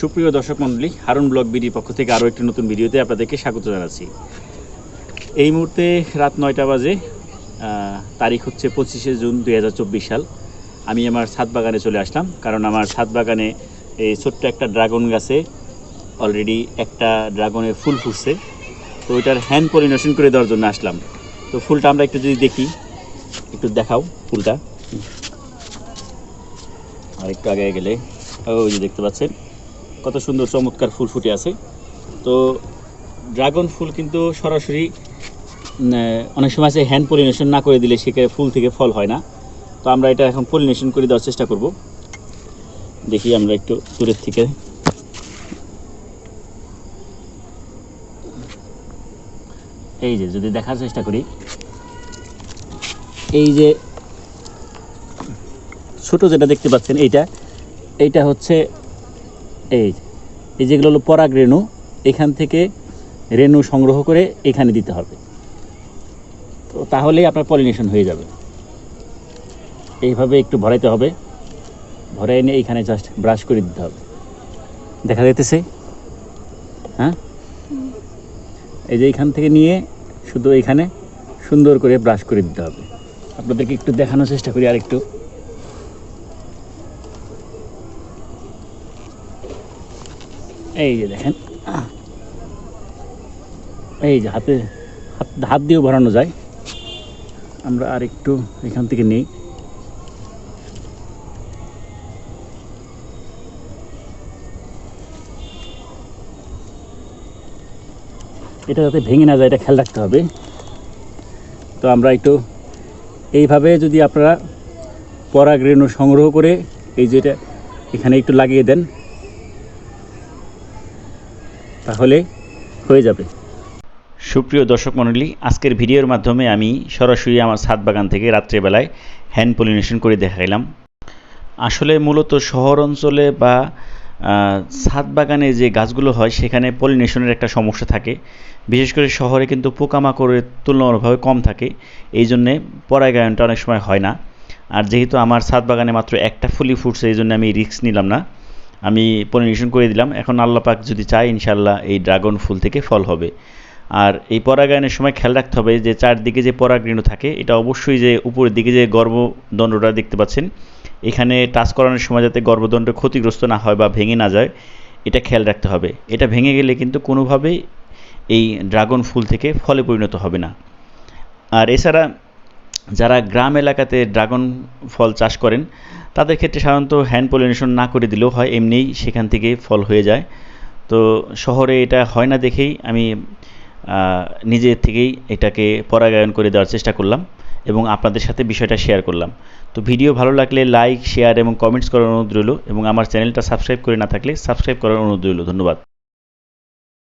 সুপ্রিয় দর্শক মণ্ডলী, হারুন ব্লগ বিডির পক্ষ থেকে আরও একটি নতুন ভিডিওতে আপনাদেরকে স্বাগত জানাচ্ছি। এই মুহূর্তে রাত নয়টা বাজে তারিখ হচ্ছে পঁচিশে জুন দু হাজার চব্বিশ সাল। আমি আমার ছাদ বাগানে চলে আসলাম, কারণ আমার ছাদ বাগানে এই ছোট্ট একটা ড্রাগন গাছে অলরেডি একটা ড্রাগনের ফুল ফুটছে। তো ওইটার হ্যান্ড পলিনেশন করে দেওয়ার জন্য আসলাম। তো ফুলটা আমরা একটু যদি দেখি, একটু দেখাও ফুলটা। আর একটু আগে গেলে, ওই যে দেখতে পাচ্ছেন। কত সুন্দর চমৎকার ফুল ফুটে আছে। তো ড্রাগন ফুল কিন্তু সরাসরি অনেক সময় আছে হ্যান্ড পলিনেশন না করে দিলে সেখানে ফুল থেকে ফল হয় না। তো আমরা এটা এখন পলিনেশন করে দেওয়ার চেষ্টা করব। দেখি আমরা একটু দূরের থেকে। এই যে যদি দেখার চেষ্টা করি। এই যে ছোট যেটা দেখতে পাচ্ছেন এইটা এইটা হচ্ছে এই এই যেগুলো হলো পরাগ রেণু, এখান থেকে রেণু সংগ্রহ করে এখানে দিতে হবে। তো তাহলেই আপনার পলিনেশন হয়ে যাবে। এইভাবে একটু ভরাইতে হবে। ভরে এনে এইখানে জাস্ট ব্রাশ করে দিতে হবে। দেখা যাইতেছে? হ্যাঁ? এই যে এইখান থেকে নিয়ে শুধু এইখানে সুন্দর করে ব্রাশ করে দিতে হবে। আপনাদেরকে একটু দেখানোর চেষ্টা করি আর একটু এই যে দেখেন। এই যে হাতে হাত হাত দিয়েও ভরানো যায়। আমরা আর একটু এখান থেকে নেই। এটা যাতে ভেঙে না যায়, এটা খেয়াল রাখতে হবে। তো আমরা একটু এইভাবে যদি আপনারা পরাগ রেণু সংগ্রহ করে এই যেটা এখানে একটু লাগিয়ে দেন। তাহলে হয়ে যাবে। সুপ্রিয় দর্শক মণ্ডলী, আজকের ভিডিওর মাধ্যমে আমি সরাসরি আমার ছাদ বাগান থেকে রাত্রেবেলায় হ্যান্ড পলিনেশন করে দেখাইলাম। আসলে মূলত শহর অঞ্চলে বা ছাদ বাগানে যে গাছগুলো হয়, সেখানে পলিনেশনের একটা সমস্যা থাকে। বিশেষ করে শহরে কিন্তু পোকামাকড়ের তুলনামূলকভাবে কম থাকে। এই জন্যে পরাগায়নটা অনেক সময় হয় না। আর যেহেতু আমার ছাদ বাগানে মাত্র একটা ফুলই ফুটছে, এই জন্য আমি রিস্ক নিলাম না। আমি পলিনেশন করে দিলাম। এখন আল্লাহ পাক যদি চাই ইনশাল্লাহ এই ড্রাগন ফুল থেকে ফল হবে। আর এই পরাগায়নের সময় খেয়াল রাখতে হবে যে, চারদিকে যে পরাগরেণু থাকে, এটা অবশ্যই যে উপরের দিকে যে গর্ভদণ্ডটা দেখতে পাচ্ছেন, এখানে টাচ করানোর সময় যাতে গর্ভদণ্ড ক্ষতিগ্রস্ত না হয় বা ভেঙে না যায়, এটা খেয়াল রাখতে হবে। এটা ভেঙে গেলে কিন্তু কোনোভাবেই এই ড্রাগন ফুল থেকে ফলে পরিণত হবে না। আর এছাড়া যারা গ্রাম এলাকাতে ড্রাগন ফল চাষ করেন তাদের ক্ষেত্রে সাধারণত হ্যান্ড পলিনেশন না করে দিলেও হয়, এমনিই সেখান থেকে ফল হয়ে যায়। তো শহরে এটা হয় না দেখেই আমি নিজের নিজে থেকেই এটাকে পরাগায়ন করে দেওয়ার চেষ্টা করলাম এবং আপনাদের সাথে বিষয়টা শেয়ার করলাম। তো ভিডিও ভালো লাগলে লাইক শেয়ার এবং কমেন্টস করার অনুরোধ রইল এবং আমার চ্যানেলটা সাবস্ক্রাইব করে না থাকলে সাবস্ক্রাইব করার অনুরোধ রইল। ধন্যবাদ।